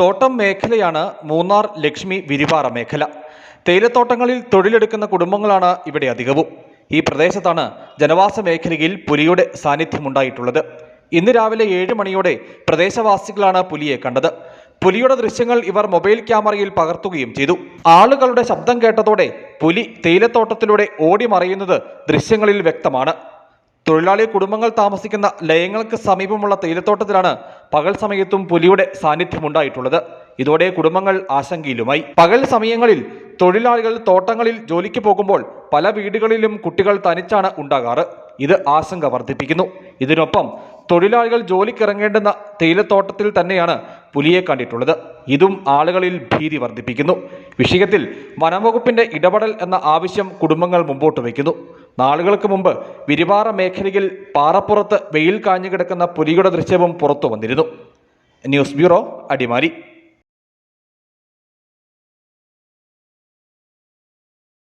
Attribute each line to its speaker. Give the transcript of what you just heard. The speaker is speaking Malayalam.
Speaker 1: തോട്ടം മേഖലയാണ് മൂന്നാർ ലക്ഷ്മി വിരിപാറ മേഖല. തേയിലത്തോട്ടങ്ങളിൽ തൊഴിലെടുക്കുന്ന കുടുംബങ്ങളാണ് ഇവിടെ അധികവും. ഈ പ്രദേശത്താണ് ജനവാസ മേഖലയിൽ പുലിയുടെ സാന്നിധ്യമുണ്ടായിട്ടുള്ളത്. ഇന്ന് രാവിലെ ഏഴ് മണിയോടെ പ്രദേശവാസികളാണ് പുലിയെ കണ്ടത്. പുലിയുടെ ദൃശ്യങ്ങൾ ഇവർ മൊബൈൽ ക്യാമറയിൽ പകർത്തുകയും ചെയ്തു. ആളുകളുടെ ശബ്ദം കേട്ടതോടെ പുലി തേയിലത്തോട്ടത്തിലൂടെ ഓടി മറയുന്നത് ദൃശ്യങ്ങളിൽ വ്യക്തമാണ്. തൊഴിലാളി കുടുംബങ്ങൾ താമസിക്കുന്ന ലയങ്ങൾക്ക് സമീപമുള്ള തേയിലത്തോട്ടത്തിലാണ് പകൽ സമയത്തും പുലിയുടെ സാന്നിധ്യമുണ്ടായിട്ടുള്ളത് ഇതോടെ കുടുംബങ്ങൾ ആശങ്കയിലുമായി. പകൽ സമയങ്ങളിൽ തൊഴിലാളികൾ തോട്ടങ്ങളിൽ ജോലിക്ക് പോകുമ്പോൾ പല വീടുകളിലും കുട്ടികൾ തനിച്ചാണ് ഉണ്ടാകാറ്. ഇത് ആശങ്ക വർദ്ധിപ്പിക്കുന്നു. ഇതിനൊപ്പം തൊഴിലാളികൾ ജോലിക്കിറങ്ങേണ്ടുന്ന തേയിലത്തോട്ടത്തിൽ തന്നെയാണ് പുലിയെ കണ്ടിട്ടുള്ളത്. ഇതും ആളുകളിൽ ഭീതി വർദ്ധിപ്പിക്കുന്നു. വിഷയത്തിൽ വനംവകുപ്പിന്റെ ഇടപെടൽ എന്ന ആവശ്യം കുടുംബങ്ങൾ മുമ്പോട്ട് വയ്ക്കുന്നു. നാളുകൾക്ക് മുമ്പ് വിരിവാറ മേഖലയിൽ പാറപ്പുറത്ത് വെയിൽ കാഞ്ഞു കിടക്കുന്ന പുലിയുടെ ദൃശ്യവും പുറത്തു വന്നിരുന്നു. News bureau Adimali.